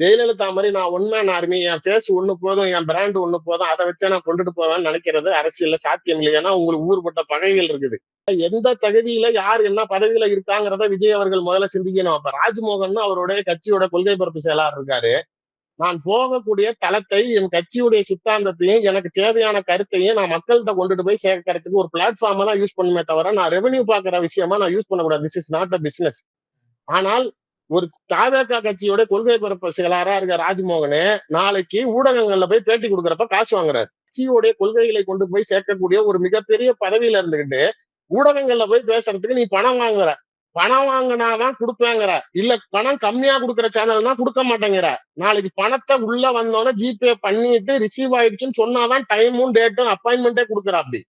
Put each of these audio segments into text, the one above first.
ஜெயலலிதா மாதிரி நான் one man army என் face ஒண்ணு போதும் என் பிராண்ட் ஒண்ணு போதும் அதை வச்சே நான் கொண்டுட்டு போவேன்னு நினைக்கிறது அரசியல்ல சாத்தியம் இல்லை. ஏன்னா உங்களுக்கு ஊர்பட்ட பகைகள் இருக்குது. எந்த தகுதியில யார் என்ன பதவியில இருக்காங்கிறத விஜய் அவர்கள் முதல்ல சிந்திக்கணும். அப்ப ராஜ்மோகன் அவருடைய கட்சியோட கொள்கை பரப்பு செயலாளர் இருக்காரு. நான் போகக்கூடிய தளத்தை என் கட்சியுடைய சித்தாந்தத்தையும் எனக்கு தேவையான கருத்தையும் நான் மக்கள்கிட்ட கொண்டுட்டு போய் சேர்க்கறதுக்கு ஒரு பிளாட்ஃபார்மா தான் யூஸ் பண்ணுமே தவிர நான் ரெவென்யூ பாக்குற விஷயமா நான் யூஸ் பண்ணக்கூடாது. This is not a business ஆனால் ஒரு தாவேக்கா கட்சியோட கொள்கை பரப்பு செயலாரா இருக்க ராஜ்மோகனே நாளைக்கு ஊடகங்கள்ல போய் பேட்டி கொடுக்கறப்ப காசு வாங்குறாரு. கட்சியோடைய கொள்கைகளை கொண்டு போய் சேர்க்கக்கூடிய ஒரு மிகப்பெரிய பதவியில இருந்துகிட்டு ஊடகங்கள்ல போய் பேசுறதுக்கு நீ பணம் வாங்குற. பணம் வாங்கினாதான் கொடுப்பேங்கிற. இல்ல பணம் கம்மியா கொடுக்குற சேனல் தான் கொடுக்க மாட்டேங்கிற. நாளைக்கு பணத்தை உள்ள வந்தோடனே ஜிபே பண்ணிட்டு ரிசீவ் ஆயிடுச்சுன்னு சொன்னாதான் டைமும் டேட்டும் அப்பாயின்மெண்டே கொடுக்குற அப்படி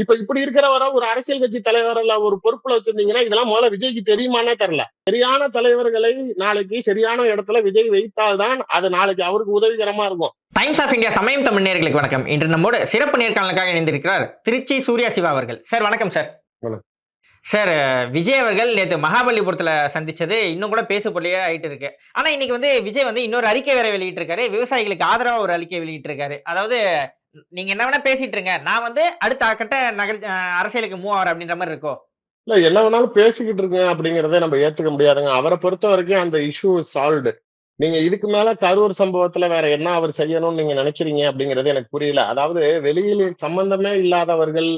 இப்ப இப்படி இருக்கிறவரை ஒரு அரசியல் கட்சி தலைவர்ல ஒரு பொறுப்புல வச்சிருந்தீங்கன்னா இதெல்லாம் முதல்ல விஜய்க்கு தெரியுமானே தெரியல. சரியான தலைவர்களை நாளைக்கு சரியான இடத்துல விஜய் வைத்தால்தான் அது நாளைக்கு அவருக்கு உதவிகரமா இருக்கும். டைம்ஸ் ஆஃப் இந்தியா சமயம் தமிழ் நேயர்களுக்கு வணக்கம். இன்று நம்மோடு சிறப்பு நேர்காணலுக்காக இணைந்திருக்கிறார் திருச்சி சூர்யா சிவா அவர்கள். சார் வணக்கம் சார். சார் விஜய் அவர்கள் நேற்று மகாபலிபுரத்தில் சந்திச்சது. இன்னும் கூட பேசு பொருளையே ஆயிட்டு இருக்கு. ஆனால் இன்னைக்கு வந்து விஜய் வந்து இன்னொரு அறிக்கை வேற வெளியிட்டிருக்காரு. விவசாயிகளுக்கு ஆதரவா ஒரு அறிக்கை வெளியிட்டிருக்காரு. அதாவது நீங்க என்ன வேணா பேசிட்டு இருங்க நான் வந்து அடுத்த கட்ட நகர் அரசியலுக்கு மூவ் ஆகிறேன் அப்படின்ற மாதிரி இருக்கோ? இல்ல என்ன வேணாலும் பேசிக்கிட்டு இருக்கேன் அப்படிங்கறத நம்ம ஏத்துக்க முடியாதுங்க. அவரை பொறுத்த வரைக்கும் அந்த இஷ்யூ சால்வ்டு நீங்க இதுக்கு மேல கரூர் சம்பவத்துல வேற என்ன அவர் செய்யணும்னு நீங்க நினைக்கிறீங்க அப்படிங்கறது எனக்கு புரியல. அதாவது வெளியில் சம்பந்தமே இல்லாதவர்கள்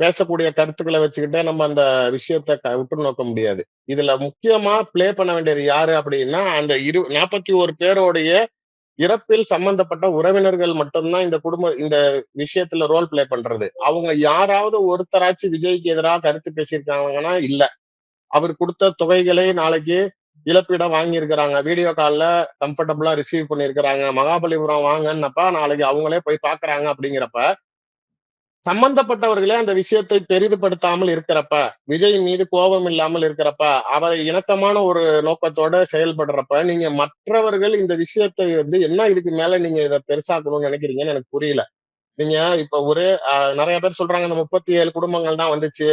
பேசக்கூடிய கருத்துக்களை வச்சுக்கிட்டே நம்ம அந்த விஷயத்த க- உற்று நோக்க முடியாது. இதுல முக்கியமா பிளே பண்ண வேண்டியது யாரு அப்படின்னா அந்த இரு நாற்பத்தி ஒரு பேரோடைய இறப்பில் சம்பந்தப்பட்ட உறவினர்கள் மட்டும்தான் இந்த குடும்ப இந்த விஷயத்துல ரோல் ப்ளே பண்றது. அவங்க யாராவது ஒருத்தராச்சும் விஜய்க்கு எதிராக கருத்து பேசியிருக்காங்கன்னா இல்ல. அவர் கொடுத்த தொகைகளை நாளைக்கு இழப்பீட வாங்கியிருக்கிறாங்க. வீடியோ காலில் கம்ஃபர்டபுளா ரிசீவ் பண்ணியிருக்கிறாங்க. மகாபலிபுரம் வாங்கன்னப்ப நாளைக்கு அவங்களே போய் பாக்குறாங்க அப்படிங்கிறப்ப சம்பந்தப்பட்டவர்களே அந்த விஷயத்தை பெரிதுபடுத்தாமல் இருக்கிறப்ப விஜய் மீது கோபம் இல்லாமல் இருக்கிறப்ப அவரை இணக்கமான ஒரு நோக்கத்தோட செயல்படுறப்ப நீங்க மற்றவர்கள் இந்த விஷயத்தை வந்து என்ன இதுக்கு மேல நீங்க இதை பெருசாக்கணும்னு நினைக்கிறீங்கன்னு எனக்கு புரியல. நீங்க இப்ப ஒரு நிறைய பேர் சொல்றாங்க இந்த முப்பத்தி ஏழு குடும்பங்கள் தான் வந்துச்சு.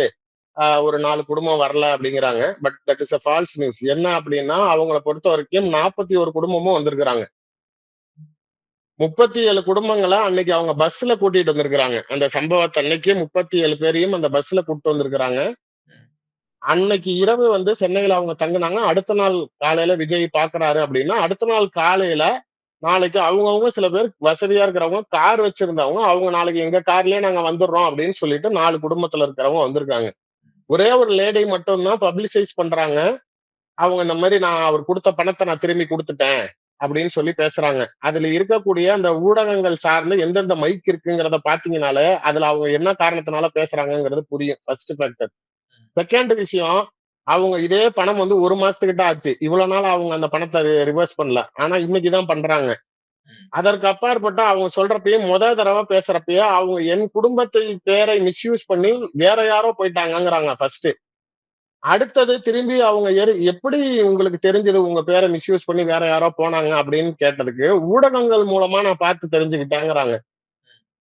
ஒரு நாலு குடும்பம் வரல அப்படிங்கிறாங்க. But that is a false news என்ன அப்படின்னா அவங்கள பொறுத்த வரைக்கும் நாற்பத்தி ஒரு குடும்பமும் வந்திருக்கிறாங்க. முப்பத்தி ஏழு குடும்பங்களை அன்னைக்கு அவங்க பஸ்ல கூட்டிட்டு வந்திருக்கிறாங்க. அந்த சம்பவத்தை அன்னைக்கு முப்பத்தி ஏழு பேரையும் அந்த பஸ்ல கூட்டு வந்திருக்கிறாங்க. அன்னைக்கு இரவு வந்து சென்னையில அவங்க தங்குனாங்க. அடுத்த நாள் காலையில விஜய் பாக்குறாரு அப்படின்னா அடுத்த நாள் காலையில நாளைக்கு அவங்கவுங்க சில பேர் வசதியா இருக்கிறவங்க கார் வச்சிருந்தவங்க அவங்க நாளைக்கு எங்க கார்லயே நாங்க வந்துடுறோம் அப்படின்னு சொல்லிட்டு நாலு குடும்பத்துல இருக்கிறவங்க வந்திருக்காங்க. ஒரே ஒரு லேடி மட்டும்தான் பப்ளிசைஸ் பண்றாங்க. அவங்க இந்த மாதிரி நான் அவர் கொடுத்த பணத்தை நான் திரும்பி கொடுத்துட்டேன். அப்படின்னு சொல்லி பேசுறாங்க. அதுல இருக்கக்கூடிய அந்த ஊடகங்கள் சார்ந்து எந்தெந்த மைக் இருக்குங்கிறத பாத்தீங்கனாலே அதுல அவங்க என்ன காரணத்தினால பேசுறாங்கங்கிறது புரியும். ஃபர்ஸ்ட் ஃபேக்டர் செகண்ட் விஷயம் அவங்க இதே பணம் வந்து ஒரு மாசத்துக்கிட்ட ஆச்சு. இவ்வளவு நாள் அவங்க அந்த பணத்தை ரிவர்ஸ் பண்ணல. ஆனா இன்னைக்குதான் பண்றாங்க. அதற்கு அப்பாற்பட்ட அவங்க சொல்றப்பயே முத தடவை பேசுறப்பயே அவங்க என் குடும்பத்தை பேரை மிஸ்யூஸ் பண்ணி வேற யாரோ போயிட்டாங்கங்கிறாங்க ஃபர்ஸ்ட் அடுத்தது திரும்பி அவங்க எப்படி உங்களுக்கு தெரிஞ்சது? உங்க பேரை மிஸ்யூஸ் பண்ணி வேற யாரோ போனாங்க அப்படின்னு கேட்டதுக்கு ஊடகங்கள் மூலமா நான் பார்த்து தெரிஞ்சுக்கிட்டேங்கிறாங்க.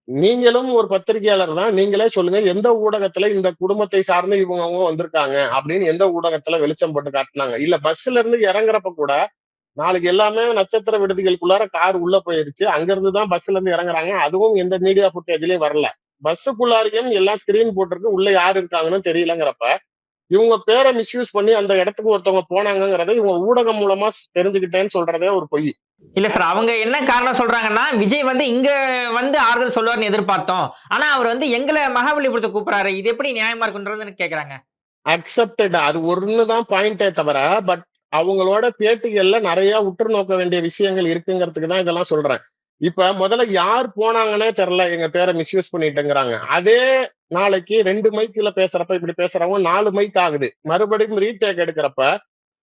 நீங்களும் ஒரு பத்திரிகையாளர் தான். நீங்களே சொல்லுங்க எந்த ஊடகத்துல இந்த குடும்பத்தை சார்ந்து இவங்கவங்க வந்திருக்காங்க அப்படின்னு எந்த ஊடகத்துல வெளிச்சம் போட்டு காட்டினாங்க. இல்ல பஸ்ல இருந்து இறங்குறப்ப கூட நாளைக்கு எல்லாமே நட்சத்திர விடுதிகளுக்குள்ளார கார் உள்ள போயிருச்சு. அங்க இருந்து தான் பஸ்ல இருந்து இறங்குறாங்க. அதுவும் எந்த மீடியா ஃபுட்டேஜ்லயும் வரல. பஸ்ஸுக்குள்ளாரையும் எல்லாம் ஸ்கிரீன் போட்டிருக்கு. உள்ள யாரு இருக்காங்கன்னு தெரியலங்கிறப்ப இவங்க பேரை மிஸ்யூஸ் பண்ணி அந்த இடத்துக்கு ஒருத்தவங்க போனாங்கங்கிறத இவங்க ஊடகம் மூலமா தெரிஞ்சுக்கிட்டேன்னு சொல்றதே ஒரு பொய். இல்ல சார் அவங்க என்ன காரணம் சொல்றாங்கன்னா விஜய் வந்து இங்க வந்து ஆறுதல் சொல்லுவார்னு எதிர்பார்த்தோம். ஆனா அவர் வந்து எங்களை மகாபலிபுரத்தை கூப்பிடுறாரு. இது எப்படி நியாயமா இருக்குன்றதுன்னு கேக்குறாங்க. அக்செப்டட் அது ஒண்ணுதான் பாயிண்டே தவிர பட் அவங்களோட பேட்டிகள்ல நிறைய உற்று நோக்க வேண்டிய விஷயங்கள் இருக்குங்கிறதுக்கு தான் இதெல்லாம் சொல்றேன். இப்ப முதல்ல யார் போனாங்கன்னே தெரியல எங்க பேரை மிஸ்யூஸ் பண்ணிட்டுங்கிறாங்க. அதே நாளைக்கு ரெண்டு மைக்ல பேசுறப்ப இப்படி பேசுறவங்க நாலு மைக் ஆகுது. மறுபடியும் ரீடேக் எடுக்கிறப்ப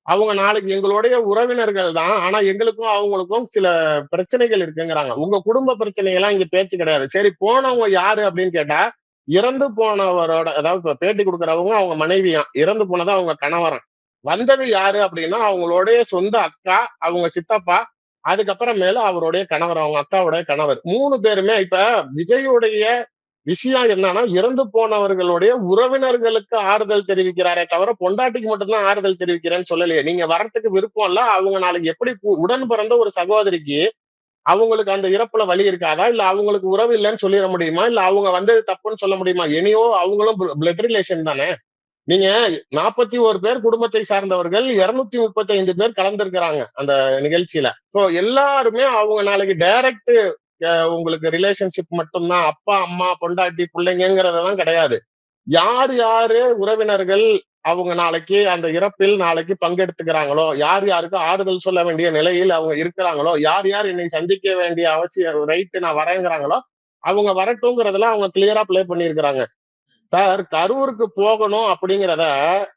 அவங்க நாளைக்கு எங்களுடைய உறவினர்கள் தான். ஆனா எங்களுக்கும் அவங்களுக்கும் சில பிரச்சனைகள் இருக்குங்கிறாங்க. உங்க குடும்ப பிரச்சனைகள்லாம் இங்க பேச்சு கிடையாது. சரி போனவங்க யாரு அப்படின்னு கேட்டா இறந்து போனவரோட அதாவது இப்ப பேட்டி கொடுக்குறவங்க அவங்க மனைவியா இறந்து போனதா அவங்க கணவரன் வந்தது யாரு அப்படின்னா அவங்களுடைய சொந்த அக்கா அவங்க சித்தப்பா அதுக்கப்புறம் அவருடைய கணவர் அவங்க அக்காவுடைய கணவர். மூணு பேருமே இப்ப விஜயுடைய விஷயம் என்னன்னா இறந்து போனவர்களுடைய உறவினர்களுக்கு ஆறுதல் தெரிவிக்கிறாரே தவிர பொண்டாட்டிக்கு மட்டும்தான் ஆறுதல் தெரிவிக்கிறேன்னு சொல்லலையே. நீங்க வரத்துக்கு விருப்பம் இல்ல அவங்க நாளைக்கு எப்படி உடன் பிறந்த ஒரு சகோதரிக்கு அவங்களுக்கு அந்த இறப்புல வழி இருக்காதா? இல்ல அவங்களுக்கு உறவு இல்லைன்னு சொல்லிட முடியுமா? இல்ல அவங்க வந்தது தப்புன்னு சொல்ல முடியுமா? இனியோ அவங்களும் பிளட் ரிலேஷன் தானே? நீங்க நாற்பத்தி ஒரு பேர் குடும்பத்தை சார்ந்தவர்கள் இருநூத்தி முப்பத்தி ஐந்து பேர் கலந்துருக்கிறாங்க அந்த நிகழ்ச்சியில. சோ எல்லாருமே அவங்க நாளைக்கு டைரக்ட் உங்களுக்கு ரிலேஷன்ஷிப் மட்டும்தான் அப்பா அம்மா பொண்டாட்டி பிள்ளைங்கிறதெல்லாம் கிடையாது. யார் யாரு உறவினர்கள் அவங்க நாளைக்கு அந்த இறப்பில் நாளைக்கு பங்கெடுத்துக்கிறாங்களோ யார் யாருக்கு ஆறுதல் சொல்ல வேண்டிய நிலையில் அவங்க இருக்கிறாங்களோ யார் யார் என்னை சந்திக்க வேண்டிய அவசியம் ரைட்டு நான் வரேங்கிறாங்களோ அவங்க வரட்டுங்கிறதுல அவங்க கிளியரா ப்ளே பண்ணியிருக்கிறாங்க. சார் கரூருக்கு போகணும் அப்படிங்கிறத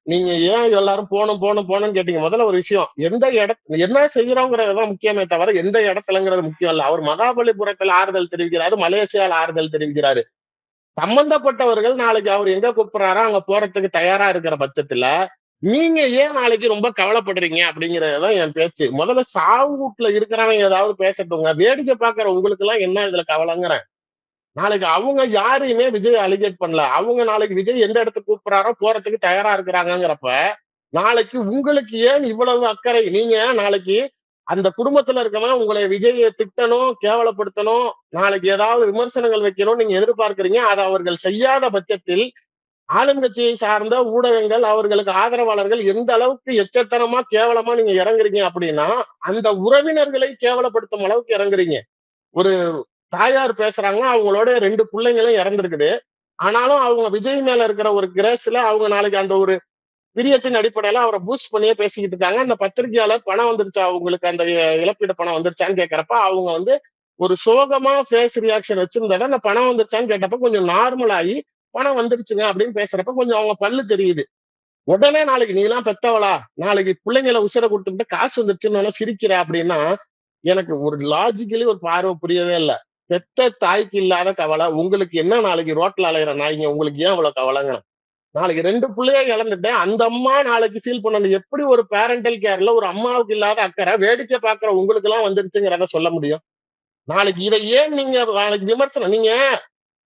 நீங்க ஏன் எல்லாரும் போகணும் போகணும் போகணும்னு கேட்டீங்க? முதல்ல ஒரு விஷயம் எந்த இடத்துல என்ன செய்யறோங்கிறதுதான் முக்கியமே தவிர எந்த இடத்துலங்கிறது முக்கியம் இல்ல. அவர் மகாபலிபுரத்துல ஆறுதல் தெரிவிக்கிறாரு மலேசியால ஆறுதல் தெரிவிக்கிறாரு. சம்பந்தப்பட்டவர்கள் நாளைக்கு அவர் எங்க கூப்பிடுறாரோ அங்க போறதுக்கு தயாரா இருக்கிற பட்சத்துல நீங்க ஏன் நாளைக்கு ரொம்ப கவலைப்படுறீங்க அப்படிங்கறதுதான் என் பேச்சு. முதல்ல சாவு வீட்டுல இருக்கிறவங்க ஏதாவது பேசட்டுங்க. வேடிக்கை பாக்குற உங்களுக்கு எல்லாம் என்ன இதுல கவலைங்கிறேன். நாளைக்கு அவங்க யாரையுமே விஜய் அலிகேட் பண்ணல. அவங்க நாளைக்கு விஜய் எந்த இடத்துக்கு கூப்பிடுறாரோ போறதுக்கு தயாரா இருக்கிறாங்கிறப்ப நாளைக்கு உங்களுக்கு ஏன் இவ்வளவு அக்கறை? நீங்க நாளைக்கு அந்த குடும்பத்துல இருக்கவன் உங்களை விஜயை திட்டணும் கேவலப்படுத்தணும் நாளைக்கு ஏதாவது விமர்சனங்கள் வைக்கணும் நீங்க எதிர்பார்க்கிறீங்க அதை அவர்கள் செய்யாத பட்சத்தில் ஆளுங்கட்சியை சார்ந்த ஊடகங்கள் அவர்களுக்கு ஆதரவாளர்கள் எந்த அளவுக்கு எச்சத்தனமா கேவலமா நீங்க இறங்குறீங்க அப்படின்னா அந்த உறவினர்களை கேவலப்படுத்தும் அளவுக்கு இறங்குறீங்க. ஒரு தாயார் பேசுறாங்க அவங்களோட ரெண்டு பிள்ளைங்களும் இறந்துருக்குது. ஆனாலும் அவங்க விஜய் மேல இருக்கிற ஒரு கிரேஸ்ல அவங்க நாளைக்கு அந்த ஒரு பிரியத்தின் அடிப்படையில அவரை பூஸ்ட் பண்ணியே பேசிக்கிட்டு இருக்காங்க. அந்த பத்திரிகையாளர் பணம் வந்துருச்சா? அவங்களுக்கு அந்த இழப்பீடு பணம் வந்துருச்சான்னு கேட்கறப்ப அவங்க வந்து ஒரு சோகமா ஃபேஸ் ரியாக்ஷன் வச்சிருந்ததை அந்த பணம் வந்துருச்சான்னு கேட்டப்ப கொஞ்சம் நார்மல் ஆகி பணம் வந்துருச்சுங்க அப்படின்னு பேசுறப்ப கொஞ்சம் அவங்க பல்லு தெரியுது. உடனே நாளைக்கு நீ எல்லாம் பெத்தவளா? நாளைக்கு பிள்ளைங்களை உசுர கொடுத்துக்கிட்டு காசு வந்துருச்சுன்னு சிரிக்கிற அப்படின்னா எனக்கு ஒரு லாஜிக்கலி ஒரு பார்வை புரியவே இல்லை. பெத்த தாய்க்கு இல்லாத கவலை உங்களுக்கு என்ன நாளைக்கு ரோட்ல அலையிற நாய்ங்க உங்களுக்கு ஏன் அவ்வளவு கவலைங்க? நாளைக்கு ரெண்டு பிள்ளைய இழந்துட்டேன் அந்த அம்மா நாளைக்கு ஃபீல் பண்ணணும். எப்படி ஒரு பேரண்டல் கேர்ல ஒரு அம்மாவுக்கு இல்லாத அக்கறை வேடிக்கை பாக்குற உங்களுக்கு எல்லாம் வந்துருச்சுங்கிறத சொல்ல முடியும். நாளைக்கு இதை ஏன் நீங்க நாளைக்கு விமர்சனம் நீங்க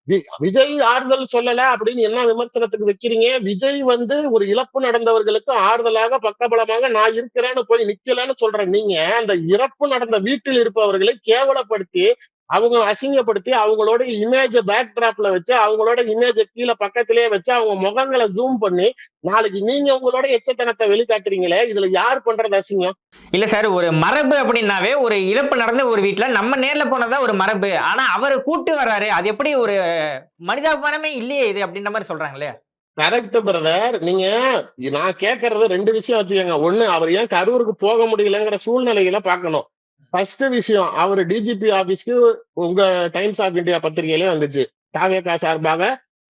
வி- விஜய் ஆறுதல் சொல்லல அப்படின்னு என்ன விமர்சனத்துக்கு வைக்கிறீங்க? விஜய் வந்து ஒரு இழப்பு நடந்தவர்களுக்கு ஆறுதலாக பக்கபலமாக நான் இருக்கிறேன்னு போய் நிக்கலன்னு சொல்ற நீங்க அந்த இறப்பு நடந்த வீட்டில் இருப்பவர்களை கேவலப்படுத்தி அவங்க அசிங்கப்படுத்தி அவங்களோட இமேஜ பேக் டிராப்ல வச்சு அவங்களோட இமேஜ கீழே பக்கத்திலேயே வச்சு அவங்க முகங்களை ஜூம் பண்ணி நாளைக்கு நீங்க உங்களோட எச்சத்தனத்தை வெளிக்காட்டுறீங்களே இதுல யார் பண்றது அசிங்கம்? இல்ல சார் ஒரு மரபு அப்படின்னாவே ஒரு இழப்பு நடந்த ஒரு வீட்ல நம்ம நேர்ல போனதா ஒரு மரபு. ஆனா அவர் கூட்டு வர்றாரு. அது எப்படி ஒரு மனிதாபிமானமே இல்லையே இது அப்படின்ற மாதிரி சொல்றாங்களே. கரெக்ட் பிரதர் நீங்க நான் கேட்கறது ரெண்டு விஷயம் வச்சுக்கோங்க. ஒண்ணு அவர் ஏன் கரூருக்கு போக முடியலங்கிற சூழ்நிலைகளை பார்க்கணும். ஃபர்ஸ்ட் விஷயம் அவர் டிஜிபி ஆபீஸ்க்கு உங்க டைம்ஸ் ஆஃப் இந்தியா பத்திரிகையிலே வந்துச்சு. தாவேகா சார்பாக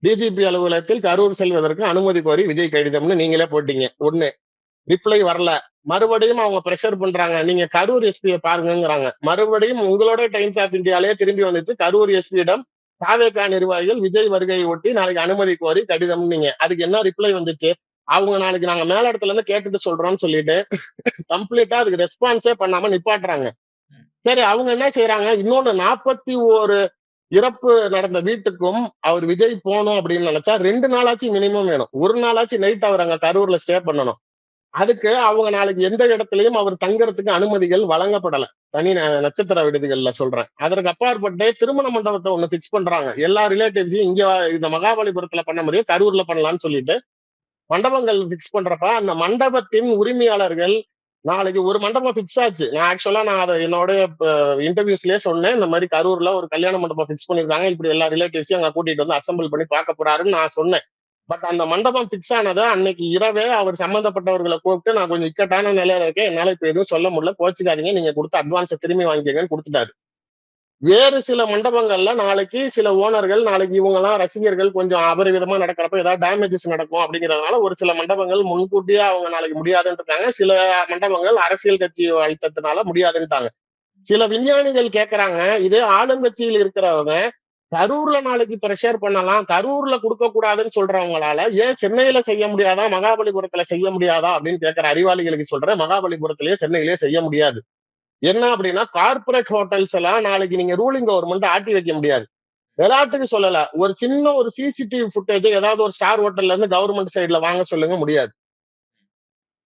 டிஜிபி அலுவலகத்தில் கரூர் செல்வதற்கு அனுமதி கோரி விஜய் கடிதம்னு நீங்களே போட்டீங்க. ஒண்ணு ரிப்ளை வரல. மறுபடியும் அவங்க ப்ரெஷர் பண்றாங்க. நீங்க கரூர் எஸ்பியை பாருங்கிறாங்க மறுபடியும் உங்களோட டைம்ஸ் ஆஃப் இந்தியாலே திரும்பி வந்துச்சு. கரூர் எஸ்பியிடம் தாவேகா நிர்வாகிகள் விஜய் வருகையை ஒட்டி நாளைக்கு அனுமதி கோரி கடிதம் நீங்க அதுக்கு என்ன ரிப்ளை வந்துச்சு? அவங்க நாளைக்கு நாங்க மேல இடத்துல இருந்து கேட்டுட்டு சொல்றோம்னு சொல்லிட்டு கம்ப்ளீட்டா அதுக்கு ரெஸ்பான்ஸே பண்ணாம நிப்பாட்டுறாங்க. சரி அவங்க என்ன செய்யறாங்க இன்னொன்னு நாற்பத்தி ஒரு இறப்பு நடந்த வீட்டுக்கும் அவர் விஜய் போகணும் அப்படின்னு நினைச்சா ரெண்டு நாளாச்சும் மினிமம் வேணும். ஒரு நாளாச்சும் நைட் அவர் அங்க கரூர்ல ஸ்டே பண்ணணும். அதுக்கு அவங்க நாளைக்கு எந்த இடத்துலயும் அவர் தங்கறதுக்கு அனுமதிகள் வழங்கப்படல. தனி நட்சத்திர விடுதிகள்ல சொல்றேன். அதற்கு அப்பாற்பட்டே திருமண மண்டபத்தை ஒண்ணு பிக்ஸ் பண்றாங்க. எல்லா ரிலேட்டிவ்ஸையும் இங்க இந்த மகாபலிபுரத்துல பண்ண முடியும் கரூர்ல பண்ணலாம்னு சொல்லிட்டு மண்டபங்கள் பிக்ஸ் பண்றப்ப அந்த மண்டபத்தின் உரிமையாளர்கள் நாளைக்கு ஒரு மண்டபம் ஃபிக்ஸ் ஆச்சு. நான் ஆக்சுவலா நான் அதை என்னோட இன்டர்வியூஸ்லயே சொன்னேன். இந்த மாதிரி கரூர்ல ஒரு கல்யாண மண்டபம் ஃபிக்ஸ் பண்ணிருக்காங்க. இப்படி எல்லா ரிலேட்டிவ்ஸையும் அங்க கூட்டிட்டு வந்து அசெம்பிள் பண்ணி பார்க்க போறாருன்னு நான் சொன்னேன். பட் அந்த மண்டபம் ஃபிக்ஸ் ஆனதை அன்னைக்கு இரவே அவர் சம்பந்தப்பட்டவர்களை கூப்பிட்டு நான் கொஞ்சம் இக்கட்டான நிலையில இருக்கேன். என்னால இப்ப எதுவும் சொல்ல முடியல. கோச்சுக்காதீங்க. நீங்க கொடுத்த அட்வான்ஸை திரும்பி வாங்கிக்கங்கன்னு கொடுத்துட்டாரு. வேறு சில மண்டபங்கள்ல நாளைக்கு சில ஓனர்கள் நாளைக்கு இவங்க எல்லாம் ரசிகர்கள் கொஞ்சம் அபரிவிதமா நடக்கிறப்ப ஏதாவது டேமேஜஸ் நடக்கும் அப்படிங்கறதுனால ஒரு சில மண்டபங்கள் முன்கூட்டியே அவங்க நாளைக்கு முடியாதுன்றாங்க சில மண்டபங்கள் அரசியல் கட்சி அழுத்தத்தினால முடியாதுன்ட்டாங்க சில விஞ்ஞானிகள் கேக்குறாங்க இதே ஆளுங்கட்சியில் இருக்கிறவங்க கரூர்ல நாளைக்கு ப்ரெஷர் பண்ணலாம் கரூர்ல கொடுக்க கூடாதுன்னு சொல்றவங்களால ஏன் சென்னையில செய்ய முடியாதா மகாபலிபுரத்துல செய்ய முடியாதா அப்படின்னு கேட்கிற அறிவாளிகளுக்கு சொல்றேன். மகாபலிபுரத்திலேயே சென்னையிலேயே செய்ய முடியாது. என்ன அப்படின்னா கார்ப்பரேட் ஹோட்டல்ஸ் எல்லாம் நாளைக்கு நீங்க ரூலிங் கவர்மெண்ட் ஆட்டி வைக்க முடியாது. விளையாட்டுக்கு சொல்லல. ஒரு சின்ன ஒரு சிசிடிவி ஃபுட்டேஜ் ஏதாவது ஒரு ஸ்டார் ஹோட்டல்ல இருந்து கவர்மெண்ட் சைடுல வாங்க சொல்லுங்க முடியாது.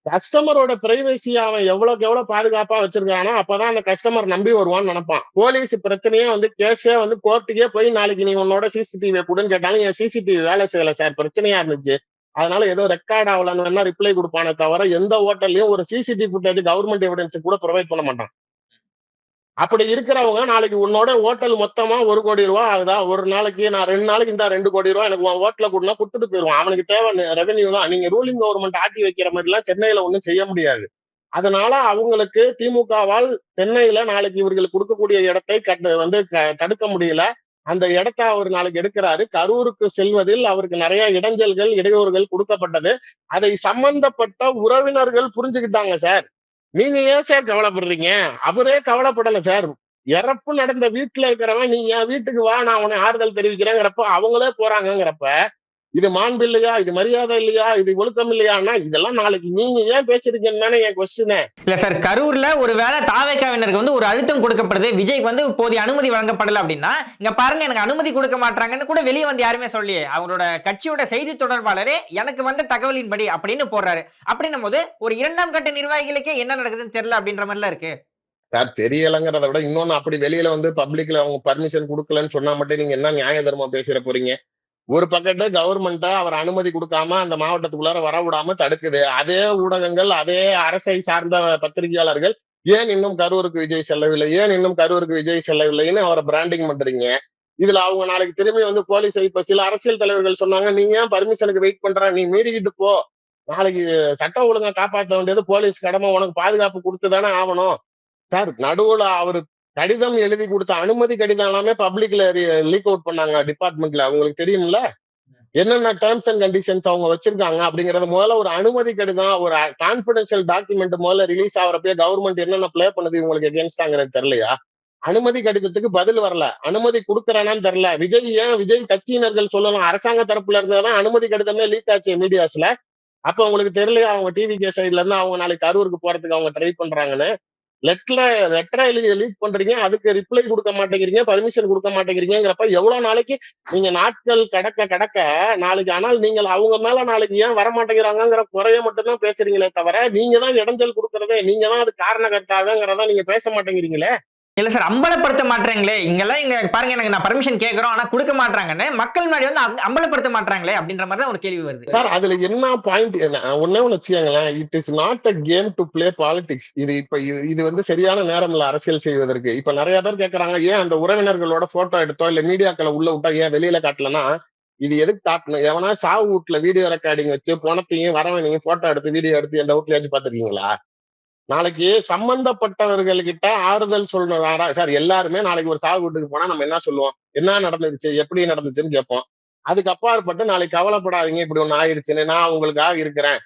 கஸ்டமரோட பிரைவசியை அவன் எவ்வளவுக்கு எவ்வளவு பாதுகாப்பா வச்சிருக்கானோ அப்பதான் அந்த கஸ்டமர் நம்பி வருவான்னு நினைப்பான். போலீஸ் பிரச்சனையே வந்து கேஸே வந்து கோர்ட்டுக்கே போய் நாளைக்கு நீ உன்னோட சிசிடிவி கொடுன்னு கேட்டாலும் என் சிசிடிவி வேலை செய்யல சார் பிரச்சனையா இருந்துச்சு. அதனால ஏதோ ரெக்கார்ட் ஆகலன்னு வேணா ரிப்ளை கொடுப்பானே தவிர எந்த ஹோட்டல்லையும் ஒரு சிசிடிவி ஃபுட்டேஜ் கவர்மெண்ட் எவிடன்ஸ் கூட ப்ரொவைட் பண்ண மாட்டான். அப்படி இருக்கிறவங்க நாளைக்கு உன்னோட ஹோட்டல் மொத்தமா ஒரு கோடி ரூபா ஆகுதா? ஒரு நாளைக்கு நான் ரெண்டு நாளைக்கு இந்த ரெண்டு கோடி ரூபா எனக்கு ஹோட்டல கொடுனா கொடுத்துட்டு போயிருவான். அவனுக்கு தேவை ரெவென்யூ தான். நீங்க ரூலிங் கவர்மெண்ட் ஆட்டி வைக்கிற மாதிரி எல்லாம் சென்னையில ஒன்றும் செய்ய முடியாது. அதனால அவங்களுக்கு திமுகவால் சென்னையில நாளைக்கு இவர்களுக்கு கொடுக்கக்கூடிய இடத்தை கட்டு வந்து க- தடுக்க முடியல. அந்த இடத்த அவர் நாளைக்கு எடுக்கிறாரு. கரூருக்கு செல்வதில் அவருக்கு நிறைய இடைஞ்சல்கள் இடையூறுகள் கொடுக்கப்பட்டது. அதை சம்பந்தப்பட்ட உறவினர்கள் புரிஞ்சுக்கிட்டாங்க சார். நீங்க ஏன் சார் கவலைப்படுறீங்க? அவரே கவலைப்படல சார். இறப்பு நடந்த வீட்டுல இருக்கிறவன் நீ என் வீட்டுக்கு வா நான் உன்னை ஆறுதல் தெரிவிக்கிறேங்கிறப்ப அவங்களே போறாங்கங்கிறப்ப இது மாண்பு இல்லையா? இது மரியாதை இல்லையா? இது ஒழுக்கம் இல்லையான்னா இதெல்லாம் நாளைக்கு நீங்க ஏன் பேசுறீங்கன்னு தானே என் கொஸ்டின் இல்ல சார் கரூர்ல ஒரு வேளை தாவேக்காவினருக்கு வந்து ஒரு அழுத்தம் கொடுக்கப்படுது. விஜய்க்கு வந்து போதிய அனுமதி வழங்கப்படல அப்படின்னா இங்க பாருங்க எனக்கு அனுமதி கொடுக்க மாட்டாங்கன்னு கூட வெளியே வந்து யாருமே சொல்லியே அவரோட கட்சியோட செய்தி தொடர்பாளரே எனக்கு வந்த தகவலின்படி அப்படின்னு போடுறாரு. அப்படின்னும் போது ஒரு இரண்டாம் கட்ட நிர்வாகிகளுக்கே என்ன நடக்குதுன்னு தெரியல அப்படின்ற மாதிரிலாம் இருக்கு. சார் தெரியலங்கிறத விட இன்னொன்னு அப்படி வெளியில வந்து பப்ளிக்ல அவங்க பர்மிஷன் கொடுக்கலன்னு சொன்னா மட்டும் நீங்க என்ன நியாய தர்மம் பேசுற போறீங்க? ஒரு பக்கத்து கவர்மெண்ட்டை அவர் அனுமதி கொடுக்காம அந்த மாவட்டத்துக்குள்ளார வர விடாம தடுக்குது. அதே ஊடகங்கள் அதே அரசை சார்ந்த பத்திரிகையாளர்கள் ஏன் இன்னும் கரூருக்கு விஜய் செல்லவில்லை? ஏன் இன்னும் கரூருக்கு விஜய் செல்லவில்லைன்னு அவரை பிராண்டிங் பண்றீங்க? இதுல அவங்க நாளைக்கு திரும்பி வந்து போலீஸ் இப்ப சில அரசியல் தலைவர்கள் சொன்னாங்க நீ ஏன் பர்மிஷனுக்கு வெயிட் பண்ற? நீ மீறிக்கிட்டு போ. நாளைக்கு சட்டம் ஒழுங்கா காப்பாற்ற வேண்டியது போலீஸ் கடமை. உனக்கு பாதுகாப்பு கொடுத்து தானே ஆகணும். சார் நடுவுல அவரு கடிதம் எழுதி கொடுத்த அனுமதி கடிதம் எல்லாமே பப்ளிக்ல லீக் அவுட் பண்ணாங்க டிபார்ட்மெண்ட்ல அவங்களுக்கு தெரியும்ல? என்னென்ன டேர்ம்ஸ் அண்ட் கண்டிஷன்ஸ் அவங்க வச்சிருக்காங்க அப்படிங்கறது முதல்ல ஒரு அனுமதி கடிதம் ஒரு கான்பிடென்ஷியல் டாக்குமெண்ட் முதல்ல ரிலீஸ் ஆகிறப்பே கவர்மெண்ட் என்னென்ன ப்ளே பண்ணுது இவங்களுக்கு எகேன்ஸ்டாங்கிறது தெரியலையா? அனுமதி கடிதத்துக்கு பதில் வரல. அனுமதி கொடுக்கறானான்னு தெரியல. விஜய் ஏன் விஜய் கட்சியினர்கள் சொல்லலாம் அரசாங்க தரப்புல இருந்ததான் அனுமதி கடிதமே லீக் ஆச்சு மீடியாஸ்ல அப்ப உங்களுக்கு தெரியலையா? அவங்க டிவி கே சைட்ல இருந்து அவங்க நாளைக்கு கரூருக்கு போறதுக்கு அவங்க ட்ரை பண்றாங்கன்னு. லெட்டரை லெட்டரா எழுதி லீக் பண்றீங்க அதுக்கு ரிப்ளை கொடுக்க மாட்டேங்கிறீங்க பர்மிஷன் கொடுக்க மாட்டேங்கிறீங்கிறப்ப எவ்வளவு நாளைக்கு நீங்க நாட்கள் கடக்க கடக்க நாளைக்கு ஆனால் நீங்கள் அவங்க மேல நாளைக்கு ஏன் வர மாட்டேங்கிறாங்கிற குறைய மட்டும்தான் பேசுறீங்களே தவிர நீங்க தான் இடைஞ்சல் கொடுக்கறதே நீங்க தான் அது காரணகர்த்தாகங்கிறத நீங்க பேச மாட்டேங்கிறீங்களே. இல்ல சார் அம்பலப்படுத்த மாட்டாங்களே இங்கெல்லாம் இங்க பாருங்க எனக்கு நான் பர்மிஷன் கேட்கறோம் ஆனா கொடுக்க மாட்டாங்கன்னு மக்கள் முன்னாடி வந்து அம்பலப்படுத்த மாட்டாங்களே அப்படின்ற மாதிரி தான் ஒரு கேள்வி வருது. சார் அதுல என்ன பாயிண்ட் ஒன்னே ஒண்ணு வச்சுக்கோங்களேன். It is not a game to play politics இது இப்ப இது- இது வந்து சரியான நேரம் இல்ல அரசியல் செய்வதற்கு. இப்ப நிறைய பேர் கேக்குறாங்க ஏன் அந்த உறவினர்களோட போட்டோ எடுத்தோ இல்ல மீடியாக்களை உள்ள விட்டா ஏன் வெளியில காட்டலன்னா? இது எதுக்கு காட்டணும்? எவனா சாவு வீட்டுல வீடியோ ரெக்கார்டிங் வச்சு போனத்தையும் வரவனையும் போட்டோ எடுத்து வீடியோ எடுத்து எந்த வீட்லயாச்சும் பாத்துருக்கீங்களா நாளைக்கு சம்பந்தப்பட்டவர்கள் கிட்ட ஆறுதல் சொல்லணும் சார் எல்லாருமே நாளைக்கு ஒரு சாவு வீட்டுக்கு போனா நம்ம என்ன சொல்லுவோம்? என்ன நடந்துச்சு? எப்படி நடந்துச்சுன்னு கேட்போம். அதுக்கு அப்பாற்பட்டு நாளைக்கு கவலைப்படாதீங்க. இப்படி ஒண்ணு ஆயிடுச்சுன்னு நான் உங்களுக்காக இருக்கிறேன்.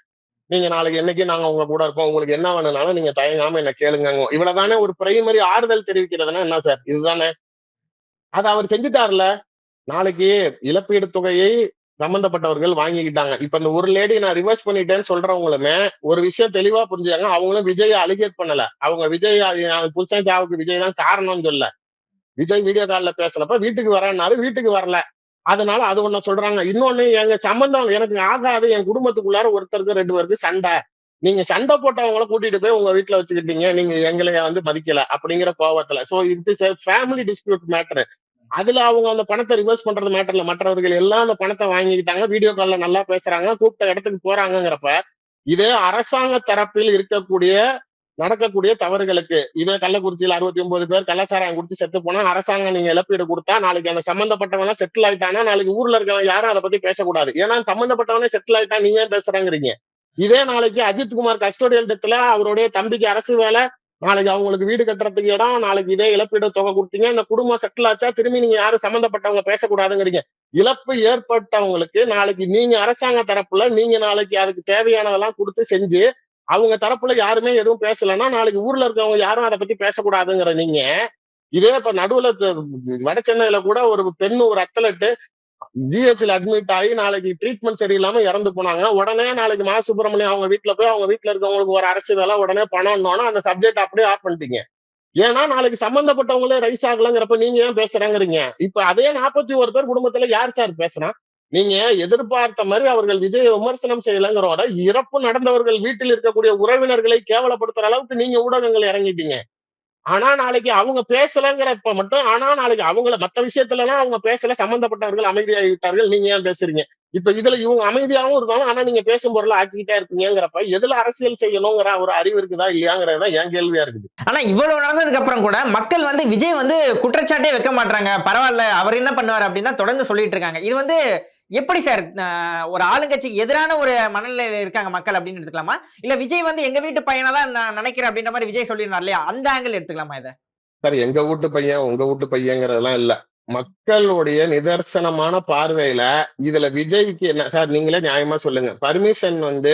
நீங்க நாளைக்கு என்னைக்கு நாங்க உங்க கூட இருப்போம்? உங்களுக்கு என்ன வேணும்னாலும் நீங்க தயங்காம என்ன கேளுங்க இவ்வளவுதானே ஒரு பிரைமரி ஆறுதல் தெரிவிக்கிறதுனா என்ன சார்? இதுதானே. அதை அவர் செஞ்சுட்டார்ல. நாளைக்கு இழப்பீடு தொகையை சம்பந்தப்பட்டவர்கள் வாங்கிக்கிட்டாங்க. இப்ப இந்த ஒரு லேடி நான் ரிவர்ஸ் பண்ணிட்டேன்னு சொல்றவங்களுமே ஒரு விஷயம் தெளிவா புரிஞ்சுக்காங்க. அவங்களும் விஜய் அலிகேட் பண்ணல. அவங்க விஜய் அது புதுசன் சாவுக்கு விஜய் தான் காரணம்னு சொல்ல விஜய் வீடியோ கால்ல பேசுறப்ப வீட்டுக்கு வரேன்னாரு வீட்டுக்கு வரல. அதனால அது ஒண்ணு சொல்றாங்க. இன்னொன்னு எங்க சம்பந்தம் எனக்கு ஆகாது. என் குடும்பத்துக்குள்ளார ஒருத்தருக்கு ரெண்டு பேருக்கு சண்டை. நீங்க சண்டை போட்டவங்கள கூட்டிட்டு போய் உங்க வீட்டுல வச்சுக்கிட்டீங்க. நீங்க எங்களை வந்து மதிக்கல அப்படிங்கிற கோவத்துல. So it is family dispute matter அதுல அவங்க அந்த பணத்தை ரிவர்ஸ் பண்றது மேட்டர்ல மற்றவர்கள் எல்லாம் அந்த பணத்தை வாங்கிக்கிட்டாங்க. வீடியோ கால்ல நல்லா பேசுறாங்க. கூப்பிட்ட இடத்துக்கு போறாங்கிறப்ப இதே அரசாங்க தரப்பில் இருக்கக்கூடிய நடக்கக்கூடிய தவறுகளுக்கு இதே கள்ளக்குறிச்சியில் அறுபத்தி ஒன்பது பேர் கள்ளச்சாராயம் குடிச்சு செத்து போனா அரசாங்கம் நீங்க இழப்பீடு கொடுத்தா நாளைக்கு அந்த சம்பந்தப்பட்டவங்க செட்டில் ஆயிட்டானா நாளைக்கு ஊர்ல இருக்கவங்க யாரும் அதை பத்தி பேசக்கூடாது. ஏன்னா சம்பந்தப்பட்டவனே செட்டில் ஆயிட்டா நீங்க ஏன் பேசுறாங்கிறீங்க? இதே நாளைக்கு அஜித் குமார் கஸ்டோடியல் டெத்துல அவருடைய தம்பிக்கு அரசு வேலை நாளைக்கு அவங்களுக்கு வீடு கட்டுறதுக்கு இடம் நாளைக்கு இதே இழப்பீடு தொகை கொடுத்தீங்க இந்த குடும்பம் செட்டில் ஆச்சா திரும்பி நீங்க யாரும் சம்பந்தப்பட்டவங்க பேசக்கூடாதுங்கிறீங்க. இழப்பு ஏற்பட்டவங்களுக்கு நாளைக்கு நீங்க அரசாங்க தரப்புல நீங்க நாளைக்கு அதுக்கு தேவையானதெல்லாம் கொடுத்து செஞ்சு அவங்க தரப்புல யாருமே எதுவும் பேசலன்னா நாளைக்கு ஊர்ல இருக்கவங்க யாரும் அதை பத்தி பேசக்கூடாதுங்கிற நீங்க இதே இப்ப நடுவுல வட சென்னையில கூட ஒரு பெண் ஒரு அத்தலட்டு ஜிஹெச்ல அட்மிட் ஆகி நாளைக்கு ட்ரீட்மெண்ட் சரியில்லாம இறந்து போனாங்க. உடனே நாளைக்கு மா சுப்பிரமணியம் அவங்க வீட்டுல போய் அவங்க வீட்டுல இருக்கவங்களுக்கு ஒரு அரசு வேலை உடனே பணம்னோன்னா அந்த சப்ஜெக்ட் அப்படியே ஆஃப் பண்ணிட்டீங்க. ஏன்னா நாளைக்கு சம்பந்தப்பட்டவங்களே ரைஸ் ஆகலங்கிறப்ப நீங்க ஏன் பேசுறாங்கிறீங்க? இப்ப அதே நாற்பத்தி ஒரு பேர் குடும்பத்துல யார் சார் பேசுறான் நீங்க எதிர்பார்த்த மாதிரி அவர்கள் விஜய விமர்சனம் செய்யலங்கிறோட இறப்பு நடந்தவர்கள் வீட்டில் இருக்கக்கூடிய உறவினர்களை கேவலப்படுத்துற அளவுக்கு நீங்க ஊடகங்கள் இறங்கிட்டீங்க. ஆனா நாளைக்கு அவங்க பேசலங்கிறப்ப மட்டும் ஆனா நாளைக்கு அவங்கள மத்த விஷயத்துல எல்லாம் அவங்க பேசல சம்பந்தப்பட்டவர்கள் அமைதியாகிவிட்டார்கள் நீங்க ஏன் பேசுறீங்க? இப்ப இதுல இவங்க அமைதியாகவும் இருந்தாலும் ஆனா நீங்க பேசும் பொருள் ஆக்கிக்கிட்டே இருக்கீங்கிறப்ப எதுல அரசியல் செய்யணுங்கிற ஒரு அறிவு இருக்குதா இல்லையாங்கிறதா என் கேள்வியா இருக்குது. ஆனா இவ்வளவு நடந்ததுக்கு அப்புறம் கூட மக்கள் வந்து விஜய் வந்து குற்றச்சாட்டே வைக்க மாட்டாங்க பரவாயில்ல அவர் என்ன பண்ணுவார் அப்படின்னு தொடர்ந்து சொல்லிட்டு இருக்காங்க. இது வந்து எப்படி சார் ஒரு ஆளுங்கட்சிக்கு எதிரான ஒரு மனநிலையில் இருக்காங்க மக்கள் அப்படின்னு எடுத்துக்கலாமா? இல்ல விஜய் வந்து எங்க வீட்டு பையனா தான் நான் நினைக்கிறேன் அப்படின்ற மாதிரி விஜய் சொல்லியிருந்தார் இல்லையா? அந்த ஆங்கிள் எடுத்துக்கலாமா இதை? சார் எங்க வீட்டு பையன் உங்க வீட்டு பையங்கிறதெல்லாம் இல்ல. மக்களுடைய நிதர்சனமான பார்வையில இதுல விஜய்க்கு என்ன சார் நீங்களே நியாயமா சொல்லுங்க. பர்மிஷன் வந்து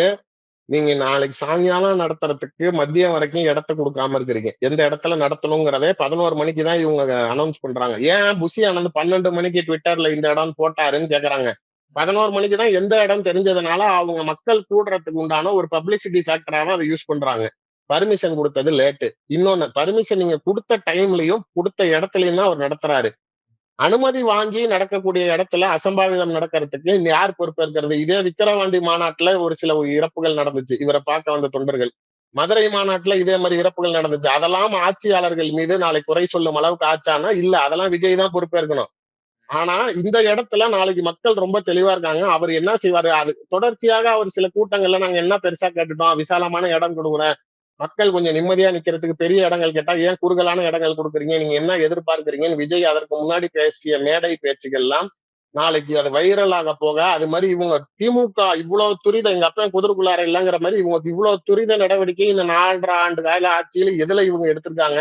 நீங்க நாளைக்கு சாயங்காலம் நடத்துறதுக்கு மதியம் வரைக்கும் இடத்த கொடுக்காம இருக்கிறீங்க. எந்த இடத்துல நடத்தணுங்கிறதே பதினோரு மணிக்கு தான் இவங்க அனௌன்ஸ் பண்றாங்க. ஏன் புஷி ஆனந்த் பன்னெண்டு மணிக்கு ட்விட்டர்ல இந்த இடம் போட்டாருன்னு கேக்குறாங்க. பதினோரு மணிக்கு தான் எந்த இடம் தெரிஞ்சதுனால அவங்க மக்கள் கூடுறதுக்கு உண்டான ஒரு பப்ளிசிட்டி ஃபேக்டரா தான் அதை யூஸ் பண்றாங்க. பர்மிஷன் கொடுத்தது லேட்டு இன்னொன்னு பர்மிஷன் நீங்க கொடுத்த டைம்லயும் கொடுத்த இடத்துலயும் தான் அவர் நடத்துறாரு. அனுமதி வாங்கி நடக்கக்கூடிய இடத்துல அசம்பாவிதம் நடக்கிறதுக்கு யார் பொறுப்பேற்கிறது இதே விக்கிரவாண்டி மாநாட்டுல ஒரு சில இறப்புகள் நடந்துச்சு. இவரை பார்க்க வந்த தொண்டர்கள். மதுரை மாநாட்டுல இதே மாதிரி இறப்புகள் நடந்துச்சு. அதெல்லாம் ஆட்சியாளர்கள் மீது நாளை குறை சொல்லும் அளவுக்கு ஆச்சானா? இல்ல. அதெல்லாம் விஜய் தான் பொறுப்பேற்கணும் ஆனா இந்த இடத்துல நாளைக்கு மக்கள் ரொம்ப தெளிவா இருக்காங்க. அவர் என்ன செய்வாரு? அது தொடர்ச்சியாக அவர் சில கூட்டங்கள்ல நாங்க என்ன பெருசா கேட்டுட்டோம்? விசாலமான இடம் கொடுக்குறேன் மக்கள் கொஞ்சம் நிம்மதியா நிக்கிறதுக்கு பெரிய இடங்கள் கேட்டா ஏன் குறுகலான இடங்கள் கொடுக்குறீங்க? நீங்க என்ன எதிர்பார்க்குறீங்கன்னு விஜய் அதற்கு முன்னாடி பேசிய மேடை பேச்சுகள்லாம் நாளைக்கு அது வைரலாக போக அது மாதிரி இவங்க திமுக இவ்வளவு துரித எங்க அப்பா குதிர்குள்ளார இல்லைங்கிற மாதிரி இவங்க இவ்வளவு துரித நடவடிக்கை இந்த நாலரை ஆண்டு கால ஆட்சியில எதுல இவங்க எடுத்திருக்காங்க?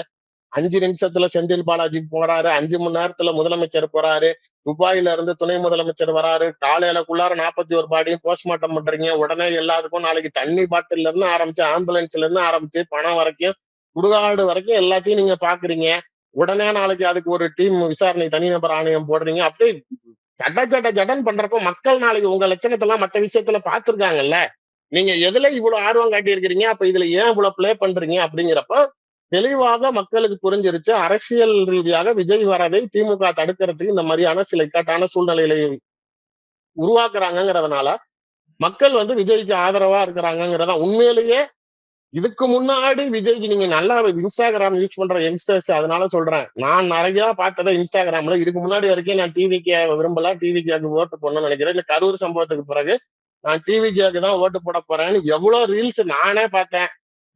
அஞ்சு நிமிஷத்துல செந்தில் பாலாஜி போறாரு. அஞ்சு மணி நேரத்துல முதலமைச்சர் போறாரு. துபாயில இருந்து துணை முதலமைச்சர் வராரு. காலையிலக்குள்ளார நாற்பத்தி ஒரு பாடியும் போஸ்ட்மார்ட்டம் பண்றீங்க. உடனே எல்லாத்துக்கும் நாளைக்கு தண்ணி பாட்டில இருந்து ஆரம்பிச்சு ஆம்புலன்ஸ்ல இருந்து ஆரம்பிச்சு பணம் வரைக்கும் சுடுகாடு வரைக்கும் எல்லாத்தையும் நீங்க பாக்குறீங்க. உடனே நாளைக்கு அதுக்கு ஒரு டீம் விசாரணை தனிநபர் ஆணையம் போடுறீங்க. அப்படியே சட்ட சட்ட ஜடன் பண்றப்போ மக்கள் நாளைக்கு உங்க லட்சணத்தெல்லாம் மத்த விஷயத்துல பாத்துருக்காங்கல்ல நீங்க எதுல இவ்வளவு ஆர்வம் காட்டி இருக்கிறீங்க அப்ப இதுல ஏன் இவ்வளவு பிளே பண்றீங்க? அப்படிங்கிறப்ப தெளிவாக மக்களுக்கு புரிஞ்சிருச்சு. அரசியல் ரீதியாக விஜய் வரதை திமுக தடுக்கிறதுக்கு இந்த மாதிரியான சில இக்கட்டான சூழ்நிலைகளை உருவாக்குறாங்கிறதுனால மக்கள் வந்து விஜய்க்கு ஆதரவா இருக்கிறாங்கிறதா உண்மையிலேயே இதுக்கு முன்னாடி விஜய்க்கு நீங்க நல்லா இன்ஸ்டாகிராம் யூஸ் பண்ற யங்ஸ்டர்ஸ் அதனால சொல்றேன். நான் நிறைய பார்த்ததை இன்ஸ்டாகிராம்ல. இதுக்கு முன்னாடி வரைக்கும் நான் டிவிக்கு விரும்பல. டிவிக்கு ஓட்டு போடணும்னு நினைக்கிறேன். இந்த கரூர் சம்பவத்துக்கு பிறகு நான் டிவிக்கு தான் ஓட்டு போட போறேன்னு எவ்வளவு ரீல்ஸ் நானே பார்த்தேன்.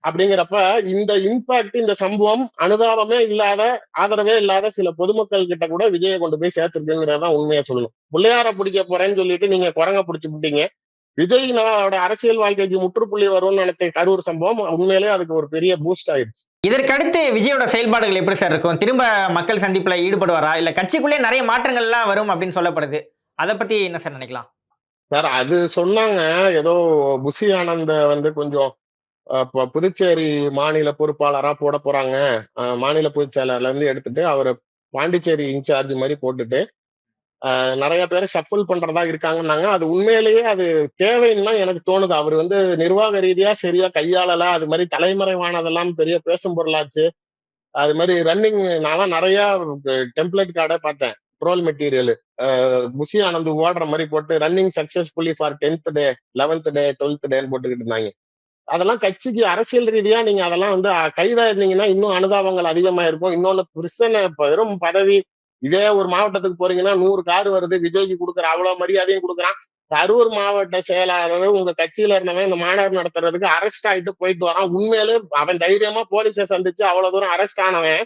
அப்படிங்கிறப்ப இந்த இம்பாக்ட் இந்த சம்பவம் அனுதாபமே இல்லாத ஆதரவே இல்லாத சில பொதுமக்கள் கிட்ட கூட விஜயை கொண்டு போய் சேர்த்திருக்குங்கிறதான் உண்மையா சொல்லணும். பிள்ளையார பிடிக்க போறேன்னு சொல்லிட்டு நீங்க குரங்க பிடிச்சு விட்டீங்க. விஜய்னோட அரசியல் வாழ்க்கைக்கு முற்றுப்புள்ளி வரும்னு நினைச்ச கரூர் சம்பவம் உண்மையிலேயே அதுக்கு ஒரு பெரிய பூஸ்ட் ஆயிடுச்சு இதற்கடுத்து விஜயோட செயல்பாடுகள் எப்படி சார் இருக்கும்? திரும்ப மக்கள் சந்திப்புல ஈடுபடுவாரா? இல்ல கட்சிக்குள்ளே நிறைய மாற்றங்கள்லாம் வரும் அப்படின்னு சொல்லப்படுது. அதை பத்தி என்ன சார் நினைக்கலாம்? சார் அது சொன்னாங்க. ஏதோ புஷி ஆனந்த வந்து கொஞ்சம் புதுச்சேரி மாநில பொறுப்பாளரா போட போறாங்க. மாநில பொதுச் செயலாளர்ல இருந்து எடுத்துட்டு அவர் பாண்டிச்சேரி இன்சார்ஜ் மாதிரி போட்டுட்டு நிறைய பேர் ஷஃபிள் பண்றதா இருக்காங்கன்னாங்க. அது உண்மையிலேயே அது தேவைன்னு எனக்கு தோணுது. அவர் வந்து நிர்வாக ரீதியா சரியா கையாளல அது மாதிரி தலைமறைவானதெல்லாம் பெரிய பேசும் பொருளாச்சு. அது மாதிரி ரன்னிங் நான்லாம் நிறைய டெம்ப்ளேட் கார்டை பார்த்தேன். ட்ரோல் மெட்டீரியல் புஷி ஆனந்த் ஓடுற மாதிரி போட்டு running successfully for tenth day eleventh day twelfth டேன்னு போட்டுக்கிட்டு இருந்தாங்க. அதெல்லாம் கட்சிக்கு அரசியல் ரீதியா நீங்க அதெல்லாம் வந்து கைதா இருந்தீங்கன்னா இன்னும் அனுதாபங்கள் அதிகமா இருக்கும் இன்னொன்னு பிரச்சனை பெரும் பதவி இதே ஒரு மாவட்டத்துக்கு போறீங்கன்னா நூறு கார் வருது விஜய்க்கு கொடுக்குற அவ்வளவு மரியாதையும் கொடுக்குறான். கரூர் மாவட்ட செயலாளர் உங்க கட்சியில இருந்தவன் இந்த மாநாடு நடத்துறதுக்கு அரெஸ்ட் ஆயிட்டு போயிட்டு வரான். உண்மையிலே அவன் தைரியமா போலீஸை சந்திச்சு அவ்வளவு தூரம் அரெஸ்ட் ஆனவன்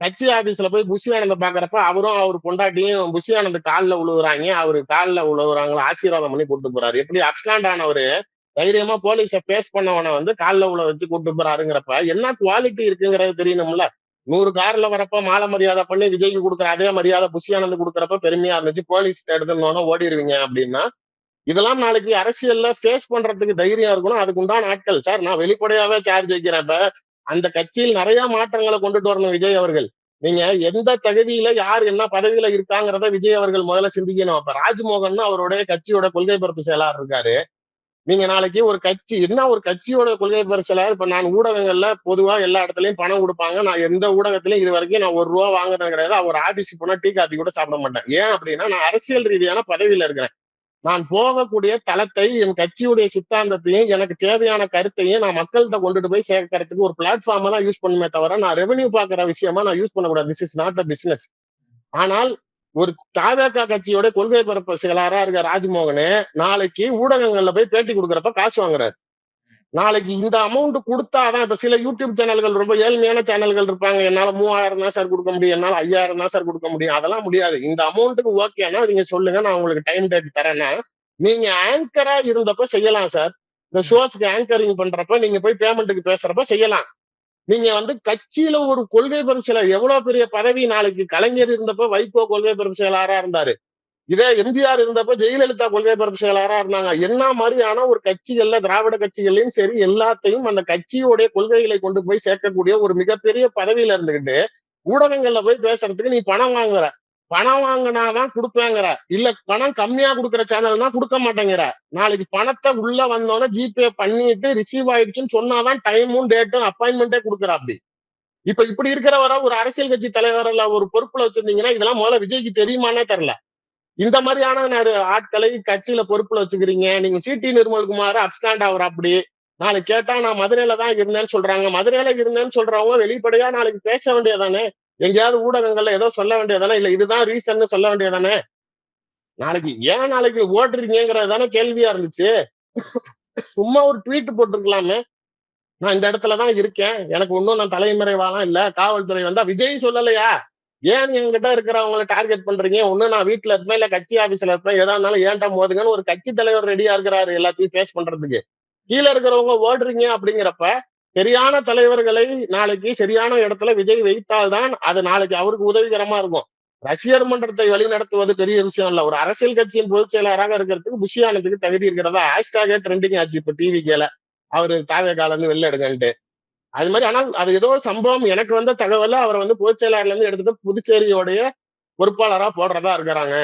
கட்சி ஆபீஸ்ல போய் புஷி ஆனந்த பாக்குறப்ப அவரும் அவர் பொண்டாட்டியும் புஷி ஆனந்த் காலில் உழுவுறாங்க. அவரு காலில் உழுவுறாங்களா ஆசீர்வாதம் பண்ணி கூட்டு போறாரு. எப்படி அப்ஸ்காண்ட் ஆனவரு தைரியமா போலீஸ பேஸ் பண்ணவனை வந்து காலில் உள்ள வச்சு கூட்டு போறாருங்கிறப்ப என்ன குவாலிட்டி இருக்குங்கிறது தெரியணும்ல? நூறு கார்ல வரப்ப மாலை மரியாதை பண்ணி விஜய்க்கு கொடுக்குற அதே மரியாதை புஷியானந்து கொடுக்குறப்ப பெருமையா இருந்துச்சு. போலீஸ் எடுத்துனோன்னா ஓடிடுவீங்க அப்படின்னா இதெல்லாம் நாளைக்கு அரசியல்ல ஃபேஸ் பண்றதுக்கு தைரியம் இருக்கணும். அதுக்கு உண்டான ஆட்கள். சார் நான் வெளிப்படையாவே சார்ஜ் வைக்கிறேன் இப்ப. அந்த கட்சியில் நிறைய மாற்றங்களை கொண்டுட்டு வரணும் விஜய் அவர்கள். நீங்க எந்த தகுதியில யார் என்ன பதவியில இருக்காங்கிறத விஜய் அவர்கள் முதல்ல சிந்திக்கணும். அப்ப ராஜ்மோகன் அவருடைய கட்சியோட கொள்கை பரப்பு செயலாளர் இருக்காரு. நீங்க நாளைக்கு ஒரு கட்சி என்ன ஒரு கட்சியோட கொள்கை பரிசல இப்ப நான் ஊடகங்கள்ல பொதுவா எல்லா இடத்துலயும் பணம் கொடுப்பாங்க. நான் எந்த ஊடகத்திலயும் இது வரைக்கும் நான் ஒரு ரூபா வாங்குறது கிடையாது. அவர் ஆபீஸ்க்கு போனா டீ காபி கூட சாப்பிட மாட்டேன். ஏன் அப்படின்னா நான் அரசியல் ரீதியான பதவியில இருக்கிறேன். நான் போகக்கூடிய தளத்தை என் கட்சியுடைய சித்தாந்தத்தையும் எனக்கு தேவையான கருத்தையும் நான் மக்கள்கிட்ட கொண்டுட்டு போய் சேர்க்கறதுக்கு ஒரு பிளாட்ஃபார்மா தான் யூஸ் பண்ணுமே தவிர நான் ரெவென்யூ பாக்குற விஷயமா நான் யூஸ் பண்ணக்கூடாது. This is not a business ஆனால் ஒரு தாவேக்கா கட்சியோட கொள்கை பரப்பு செயலாளரா இருக்க ராஜ்மோகனு நாளைக்கு ஊடகங்கள்ல போய் பேட்டி கொடுக்கறப்ப காசு வாங்குறாரு. நாளைக்கு இந்த அமௌண்ட் கொடுத்தாதான் இப்ப சில யூடியூப் சேனல்கள் ரொம்ப ஏழ்மையான சேனல்கள் இருப்பாங்க. என்னால மூவாயிரம் தான் சார் கொடுக்க முடியும். என்னால ஐயாயிரம் தான் சார் கொடுக்க முடியும். அதெல்லாம் முடியாது. இந்த அமௌண்ட்டுக்கு ஓகேனா நீங்க சொல்லுங்க. நான் உங்களுக்கு டைம் டேட் தரேன்னா நீங்க ஆங்கரா இருந்தப்ப செய்யலாம் சார் இந்த ஷோஸ்க்கு ஆங்கரிங் பண்றப்ப நீங்க போய் பேமெண்ட்டுக்கு பேசுறப்ப செய்யலாம். நீங்க வந்து கட்சியில ஒரு கொள்கை பெரும் செயலர் எவ்வளவு பெரிய பதவி நாளைக்கு கலைஞர் இருந்தப்ப வைகோ கொள்கை பெரும் செயலாரா இருந்தாரு. இதே எம்ஜிஆர் இருந்தப்ப ஜெயலலிதா கொள்கை பெரும் செயலாரா இருந்தாங்க. என்ன மாதிரியான ஒரு கட்சிகள்ல திராவிட கட்சிகள்லயும் சரி எல்லாத்தையும் அந்த கட்சியோடைய கொள்கைகளை கொண்டு போய் சேர்க்கக்கூடிய ஒரு மிகப்பெரிய பதவியில இருந்துகிட்டு ஊடகங்கள்ல போய் பேசுறதுக்கு நீ பணம் வாங்குற. பணம் வாங்கினாதான் கொடுப்பேங்கிற. இல்ல பணம் கம்மியா கொடுக்குற சேனல் தான் கொடுக்க மாட்டேங்கிற. நாளைக்கு பணத்தை உள்ள வந்தோடனே ஜிபே பண்ணிட்டு ரிசீவ் ஆயிடுச்சுன்னு சொன்னாதான் டைமும் டேட்டும் அப்பாயின்மெண்டே கொடுக்குற அப்படி இப்ப இப்படி இருக்கிறவர ஒரு அரசியல் கட்சி தலைவர் இல்ல ஒரு பொறுப்புல வச்சிருந்தீங்கன்னா இதெல்லாம் முதல்ல விஜய்க்கு தெரியுமானே தெரியல. இந்த மாதிரியான ஆட்களை கட்சியில பொறுப்புல வச்சுக்கிறீங்க. நீங்க சிடி நிர்மல்குமார் அப்ஸ்காண்ட் ஆகுற அப்படி நாளைக்கு கேட்டா நான் மதுரையில தான் இருந்தேன்னு சொல்றாங்க. மதுரையில இருந்தேன்னு சொல்றவங்க வெளிப்படையா நாளைக்கு பேச வேண்டியதானே எங்கேயாவது ஊடகங்கள்ல ஏதோ சொல்ல வேண்டியதானே? இல்ல இதுதான் ரீசன் சொல்ல வேண்டியதானே? நாளைக்கு ஏன் நாளைக்கு ஓட்டுறீங்கிறது தானே கேள்வியா இருந்துச்சு. சும்மா ஒரு ட்வீட் போட்டிருக்கலாமே. நான் இந்த இடத்துல தான் இருக்கேன். எனக்கு ஒன்னும் நான் தலைமறைவாலாம் இல்ல. காவல்துறை வந்தா விஜய் சொல்லலையா? ஏன் என்கிட்ட இருக்கிறவங்களை டார்கெட் பண்றீங்க? ஒன்னும் நான் வீட்டுல இருப்பேன் இல்ல கட்சி ஆபீஸ்ல இருப்பேன். எதா இருந்தாலும் ஏன்டா மோதுங்கன்னு ஒரு கட்சி தலைவர் ரெடியா இருக்கிறாரு எல்லாத்தையும் ஃபேஸ் பண்றதுக்கு. கீழே இருக்கிறவங்க ஓடுறீங்க அப்படிங்கிறப்ப சரியான தலைவர்களை நாளைக்கு சரியான இடத்துல விஜய் வைத்தால்தான் அது நாளைக்கு அவருக்கு உதவிகரமா இருக்கும். ரசிகர் மன்றத்தை வழிநடத்துவது பெரிய விஷயம் இல்ல. ஒரு அரசியல் கட்சியின் பொதுச் செயலாளராக இருக்கிறதுக்கு புஷியானதுக்கு தகுதி இருக்கிறதா? ஹேஷ்டாகே ட்ரெண்டிங் ஆச்சு இப்ப டிவி கேல அவரு தாவே இருந்து வெளில எடுங்கன்ட்டு. அது மாதிரி ஆனால் அது ஏதோ சம்பவம். எனக்கு வந்த தகவல அவரை வந்து பொதுச் செயலாளர்ல இருந்து எடுத்துட்டு புதுச்சேரியோடைய பொறுப்பாளரா போடுறதா இருக்கிறாங்க.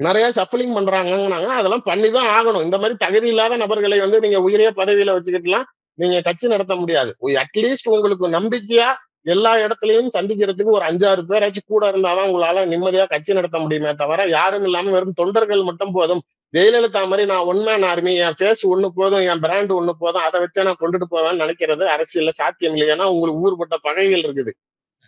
நிறைய சப்ளிங் பண்றாங்கன்னாங்க. அதெல்லாம் பண்ணிதான் ஆகணும். இந்த மாதிரி தகுதி இல்லாத நபர்களை வந்து நீங்க உயிரிய பதவியில வச்சுக்கிட்டுலாம் நீங்க கட்சி நடத்த முடியாது. அட்லீஸ்ட் உங்களுக்கு நம்பிக்கையா எல்லா இடத்துலயும் சந்திக்கிறதுக்கு ஒரு அஞ்சாறு பேராச்சும் கூட இருந்தாதான் உங்களால நிம்மதியா கட்சி நடத்த முடியுமே தவிர யாரும் இல்லாம வெறும் தொண்டர்கள் மட்டும் போதும். ஜெயலலிதா மாதிரி நான் ஒன்மேன் ஆர்மி என் பேஸ் ஒண்ணு போதும் என் பிராண்ட் ஒண்ணு போதும் அதை வச்சே நான் கொண்டுட்டு போவேன்னு நினைக்கிறது அரசியல்ல சாத்தியம் இல்லை. ஏன்னா உங்களுக்கு ஊர்பட்ட பகைகள் இருக்குது.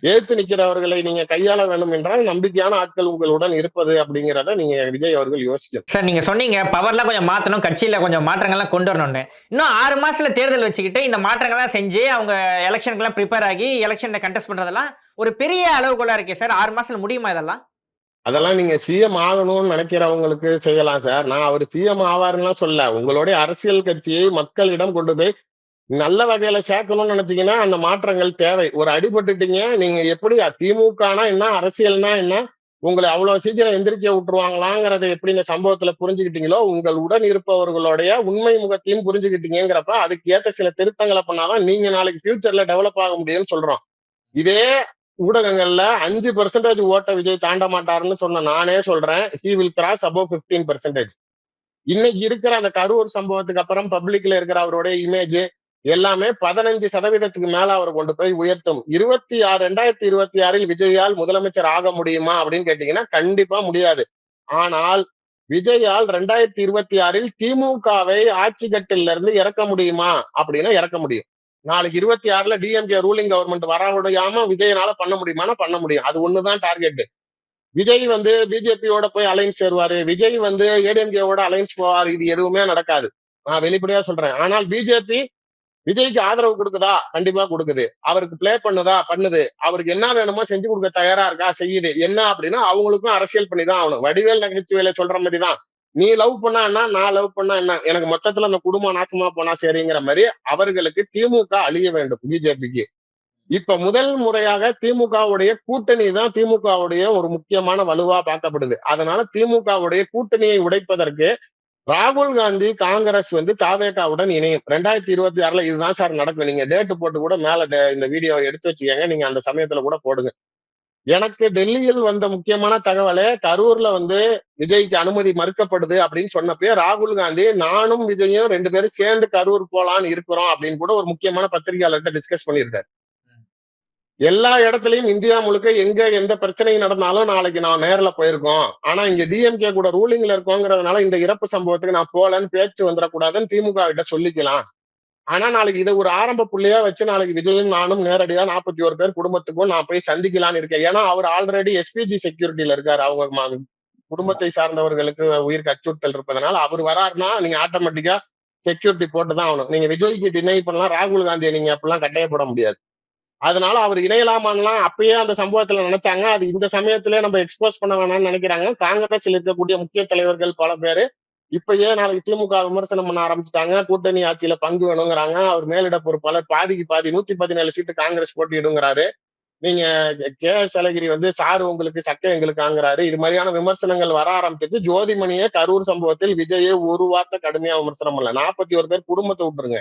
ஏத்து நிக்கிறவர்களை நீங்க கையாள வேண்டும் என்றால் நம்பிக்கையான ஆட்கள் உங்களுடன் இருப்பது அப்படிங்கிறத நீங்க விஜய் அவர்கள் யோசிக்கணும். சார் நீங்க சொன்னீங்க பவர்லாம் கொஞ்சம் மாத்தணும் கட்சியில கொஞ்சம் மாற்றங்கள்லாம் கொண்டு வரணும்னு. இன்னும் ஆறு மாசத்துல தேர்தல் வச்சுக்கிட்டு இந்த மாற்றங்கள்லாம் செஞ்சு அவங்க எலெக்ஷனுக்குலாம் ப்ரிப்பேர் ஆகி எலெக்ஷன்ல கண்டெஸ்ட் பண்றதெல்லாம் ஒரு பெரிய அளவுகோலா இருக்கே சார் ஆறு மாசத்துல முடியுமா இதெல்லாம்? அதெல்லாம் நீங்க சிஎம் ஆகணும்னு நினைக்கிறவங்களுக்கு செய்யலாம் சார். நான் அவர் சிஎம் ஆவாருன்னா சொல்ல உங்களுடைய அரசியல் கட்சியை மக்களிடம் கொண்டு போய் நல்ல வகையில சேர்க்கணும்னு நினைச்சீங்கன்னா அந்த மாற்றங்கள் தேவை. ஒரு அடிபட்டுட்டீங்க நீங்க எப்படி திமுகனா என்ன அரசியல்னா என்ன உங்களை அவ்வளவு சீக்கிரம் எந்திரிக்க விட்டுருவாங்களாங்கிறத எப்படி இந்த சம்பவத்துல புரிஞ்சுக்கிட்டீங்களோ உங்கள் உடன் இருப்பவர்களுடைய உண்மை முகத்தையும் புரிஞ்சுக்கிட்டீங்கிறப்ப அதுக்கு ஏத்த சில திருத்தங்களை பண்ணாதான் நீங்க நாளைக்கு ஃபியூச்சர்ல டெவலப் ஆக முடியும்னு சொல்றோம். இதே ஊடகங்கள்ல அஞ்சு பெர்சன்டேஜ் ஓட்ட விஜய் தாண்ட மாட்டாருன்னு சொன்ன நானே சொல்றேன். He will cross above fifteen percentage இன்னைக்கு இருக்கிற அந்த கரூர் சம்பவத்துக்கு அப்புறம் பப்ளிக்ல இருக்கிற அவருடைய இமேஜ் எல்லாமே பதினஞ்சு சதவீதத்துக்கு மேல அவர் கொண்டு போய் உயர்த்தும். இருபத்தி ஆறு ரெண்டாயிரத்தி இருபத்தி ஆறில் விஜயால் முதலமைச்சர் ஆக முடியுமா அப்படின்னு கேட்டீங்கன்னா கண்டிப்பா முடியாது. ஆனால் விஜயால் ரெண்டாயிரத்தி இருபத்தி ஆறில் திமுகவை ஆட்சி கட்டில இருந்து இறக்க முடியுமா அப்படின்னா இறக்க முடியும். நாளைக்கு இருபத்தி ஆறுல டிஎம்கே ரூலிங் கவர்மெண்ட் வர முடியாம விஜயனால பண்ண முடியுமானா பண்ண முடியும். அது ஒண்ணுதான் டார்கெட் விஜய் வந்து பிஜேபியோட போய் அலைன்ஸ் சேருவாரு. விஜய் வந்து ஏடிஎம்கேவோட அலைன்ஸ் போவார். இது எதுவுமே நடக்காது. நான் வெளிப்படையா சொல்றேன். ஆனால் பிஜேபி விஜய்க்கு ஆதரவு கொடுக்குதா? கண்டிப்பா கொடுக்குது. அவருக்கு பிளே பண்ணுதா? பண்ணுது. அவருக்கு என்ன வேணுமோ செஞ்சு கொடுக்க தயாரா இருக்கா? செய்யுது. என்ன அப்படின்னா அவங்களுக்கும் அரசியல் பண்ணி தான் ஆகணும். வடிவேல் நகைச்சுவையில சொல்ற மாதிரி தான் நீ லவ் பண்ணா என்ன? நான் லவ் பண்ணா என்ன? எனக்கு மொத்தத்துல அந்த குடும்பம் நாசமா போனா சரிங்கிற மாதிரி அவர்களுக்கு திமுக அழிய வேண்டும் பிஜேபிக்கு. இப்ப முதல் முறையாக திமுகவுடைய கூட்டணி தான் திமுகவுடைய ஒரு முக்கியமான வலுவா பார்க்கப்படுது. அதனால திமுகவுடைய கூட்டணியை உடைப்பதற்கு ராகுல் காந்தி காங்கிரஸ் வந்து தாவேகாவுடன் இணையும். ரெண்டாயிரத்தி இருபத்தி ஆறுல இதுதான் சார் நடக்கும். நீங்க டேட்டு போட்டு கூட மேல இந்த வீடியோ எடுத்து வச்சுக்கோங்க. நீங்க அந்த சமயத்துல கூட போடுங்க. எனக்கு டெல்லியில் வந்த முக்கியமான தகவலே கரூர்ல வந்து விஜய்க்கு அனுமதி மறுக்கப்படுது அப்படின்னு சொன்னப்பயே ராகுல் காந்தி நானும் விஜயும் ரெண்டு பேரும் சேர்ந்து கரூர் போலான்னு இருக்கிறோம் அப்படின்னு கூட ஒரு முக்கியமான பத்திரிகையாளர்கிட்ட டிஸ்கஸ் பண்ணியிருக்காரு. எல்லா இடத்துலயும் இந்தியா முழுக்க எங்க எந்த பிரச்சனை நடந்தாலும் நாளைக்கு நான் நேர்ல போயிருக்கோம். ஆனா இங்க டிஎம்கே கூட ரூலிங்ல இருக்கோங்கிறதுனால இந்த இறப்பு சம்பவத்துக்கு நான் போலன்னு பேச்சு வந்துடக்கூடாதுன்னு திமுக கிட்ட சொல்லிக்கலாம். ஆனா நாளைக்கு இதை ஒரு ஆரம்ப புள்ளியா வச்சு நாளைக்கு விஜயும் நானும் நேரடியா நாற்பத்தி ஒரு பேர் குடும்பத்துக்கும் நான் போய் சந்திக்கலாம்னு இருக்கேன். ஏன்னா அவர் ஆல்ரெடி எஸ்பிஜி செக்யூரிட்டில இருக்காரு அவங்க குடும்பத்தை சார்ந்தவர்களுக்கு உயிருக்கு அச்சுறுத்தல் இருப்பதனால அவர் வராருன்னா நீங்க ஆட்டோமேட்டிக்கா செக்யூரிட்டி போட்டு தான் ஆகணும். நீங்க விஜய்க்கு டினை பண்ணலாம் ராகுல் காந்தியை நீங்க அப்படிலாம் கட்டாயப்பட முடியாது. அதனால அவர் இணையலாமான்லாம் அப்பயே அந்த சம்பவத்துல நினைச்சாங்க. அது இந்த சமயத்திலே நம்ம எக்ஸ்போஸ் பண்ண வேணாம்னு நினைக்கிறாங்க. காங்கிரஸ்ல இருக்கக்கூடிய முக்கிய தலைவர்கள் பல பேரு இப்பயே நாளைக்கு திமுக விமர்சனம் பண்ண ஆரம்பிச்சுட்டாங்க. கூட்டணி ஆட்சியில பங்கு வேணுங்கிறாங்க. அவர் மேலிட பொறுப்பாளர் பாதிக்கு பாதி நூத்தி பதினேழு சீட்டு காங்கிரஸ் போட்டியிடுங்கிறாரு. நீங்க கே எஸ் அழகிரி வந்து சாரு உங்களுக்கு சட்டை எங்களுக்கு ஆங்குறாரு இது மாதிரியான விமர்சனங்கள் வர ஆரம்பிச்சிருச்சு. ஜோதிமணியே கரூர் சம்பவத்தில் விஜயே ஒரு வார்த்தை கடுமையா விமர்சனம் பண்ணல. நாற்பத்தி ஒரு பேர் குடும்பத்தை விட்டுருங்க.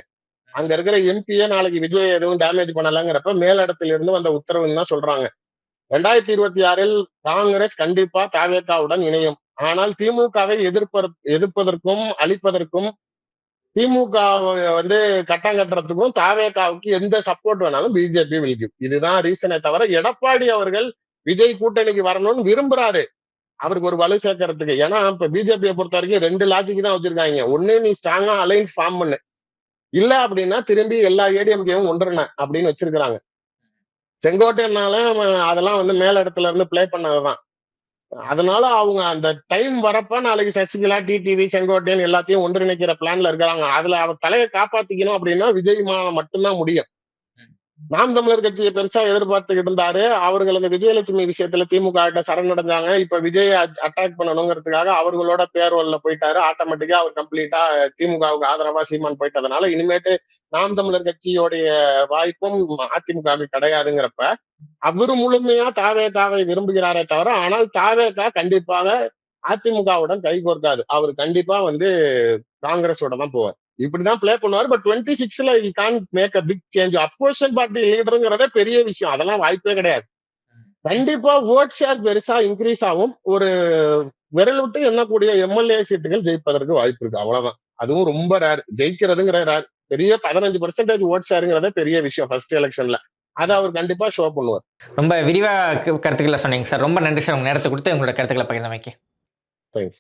அங்க இருக்கிற எம்பியே நாளைக்கு விஜய் எதுவும் டேமேஜ் பண்ணலங்கிறப்ப மேலிடத்துல இருந்து வந்த உத்தரவுன்னு தான் சொல்றாங்க. ரெண்டாயிரத்தி இருபத்தி ஆறில் காங்கிரஸ் கண்டிப்பா தாவேக்காவுடன் இணையும். ஆனால் திமுகவை எதிர்ப்ப எதிர்ப்பதற்கும் அழிப்பதற்கும் திமுக வந்து கட்டம் கட்டுறதுக்கும் தாவேக்காவுக்கு எந்த சப்போர்ட் வேணாலும் பிஜேபி வில்கும் இதுதான் ரீசனை தவிர எடப்பாடி அவர்கள் விஜய் கூட்டணிக்கு வரணும்னு விரும்புறாரு. அவருக்கு ஒரு வலு சேர்க்கறதுக்கு. ஏன்னா இப்ப பிஜேபியை பொறுத்த வரைக்கும் ரெண்டு லாஜிக் தான் வச்சிருக்காங்க. ஒண்ணு நீ ஸ்ட்ராங்கா அலைன்ஸ் ஃபார்ம் பண்ணு. இல்ல அப்படின்னா திரும்பி எல்லா ஏடிஎம்கேவும் ஒன்றுன அப்படின்னு வச்சிருக்கிறாங்க. செங்கோட்டையனால அதெல்லாம் வந்து மேல இடத்துல இருந்து பிளே பண்ணதுதான். அதனால அவங்க அந்த டைம் வரப்ப நாளைக்கு சசிகலா டிடிவி செங்கோட்டையன் எல்லாத்தையும் ஒன்றிணைக்கிற பிளான்ல இருக்கிறாங்க. அதுல அவர் தலையை காப்பாத்திக்கணும் அப்படின்னா விஜய் மா- மட்டும்தான் முடியும். நாம் தமிழர் கட்சியை பெருசா எதிர்பார்த்துக்கிட்டு இருந்தாரு. அவர்கள் அந்த விஜயலட்சுமி விஷயத்துல திமுக கிட்ட சரணடைஞ்சாங்க. இப்ப விஜய் அட்டாக் பண்ணணுங்கிறதுக்காக அவர்களோட பேர்வல்ல போயிட்டாரு. ஆட்டோமேட்டிக்கா அவர் கம்ப்ளீட்டா திமுகவுக்கு ஆதரவா சீமான் போயிட்டதுனால இனிமேட்டு நாம் தமிழர் கட்சியோடைய வாய்ப்பும் அதிமுகவுக்கு கிடையாதுங்கிறப்ப அவரு முழுமையா தாவே தாவை விரும்புகிறாரே தவிர ஆனால் தாவேகா கண்டிப்பாக அதிமுகவுடன் கைகோர்க்காது அவர் கண்டிப்பா வந்து காங்கிரஸோட தான் போவார். இப்படிதான் ப்ளே பண்ணுவார். பட் டுவெண்ட்டி சிக்ஸ்ல can make a big change opposition party லீடருங்கிறதே பெரிய விஷயம். அதெல்லாம் வாய்ப்பே கிடையாது. கண்டிப்பா ஓட் ஷேர் பெருசா இன்க்ரீஸ் ஆகும். ஒரு விரல் விட்டு எண்ணக்கூடிய எம்எல்ஏ சீட்டுகள் ஜெயிப்பதற்கு வாய்ப்பு இருக்கு. அவ்வளவுதான். அதுவும் ரொம்ப ரேர் ஜெயிக்கிறதுங்கிற ரேர் பெரிய பதினஞ்சு பர்சன்டேஜ் ஓட் ஷேருங்கிறதே பெரிய விஷயம் ஃபர்ஸ்ட் எலெக்ஷன்ல அதை அவர் கண்டிப்பா ஷோ பண்ணுவார். ரொம்ப விரிவா கருத்துக்களை சொன்னீங்க சார். ரொம்ப நன்றி சார். உங்க நேரத்தை கொடுத்து உங்களோட கருத்துக்களை பகிர்ந்தமைக்கு. தேங்க்யூ